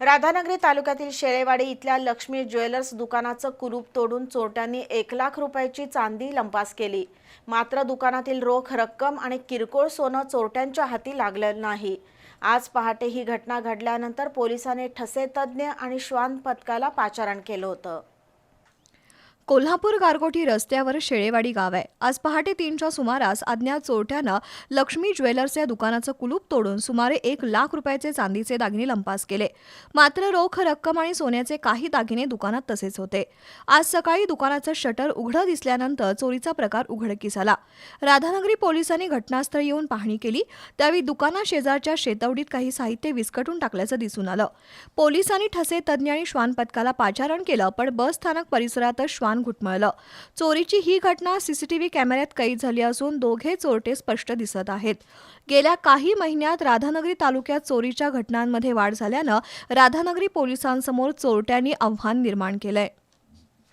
राधानगरी तालुक्यातील शेळेवाडी इथल्या लक्ष्मी ज्वेलर्स दुकानाचं कुलूप तोडून चोरट्यांनी एक लाख रुपयाची चांदी लंपास केली. मात्र दुकानातील रोख रक्कम आणि किरकोळ सोनं चोरट्यांच्या हाती लागलं नाही. आज पहाटे ही घटना घडल्यानंतर पोलिसांनी ठसे तज्ज्ञ आणि श्वान पथकाला पाचारण केलं होतं. कोल्हापूर गारगोटी रस्त्यावर शेळेवाडी गाव आहे. आज पहाटे तीनच्या सुमारास अज्ञात चोरट्यानं लक्ष्मी ज्वेलर्स या दुकानाचं कुलूप तोडून सुमारे एक लाख रुपयाचे चांदीचे दागिने लंपास केले. मात्र रोख रक्कम आणि सोन्याचे काही दागिने दुकानात तसेच होते. आज सकाळी दुकानाचं शटर उघडं दिसल्यानंतर चोरीचा प्रकार उघडकीस आला. राधानगरी पोलिसांनी घटनास्थळी येऊन पाहणी केली. त्यावेळी दुकाना शेजारच्या शेतवडीत काही साहित्य विस्कटून टाकल्याचं दिसून आलं. पोलिसांनी ठसे तज्ज्ञ आणि श्वान पथकाला पाचारण केलं पण बस स्थानक परिसरातच श्वान घुटमळलं. चोरीची ही घटना सीसीटीव्ही कॅमेऱ्यात कैद झाली असून दोघे चोरटे स्पष्ट दिसत आहेत. गेल्या काही महिन्यात राधानगरी तालुक्यात चोरीच्या घटनांमध्ये वाढ झाल्यानं राधानगरी पोलिसांसमोर चोरट्यांनी आव्हान निर्माण केलंय.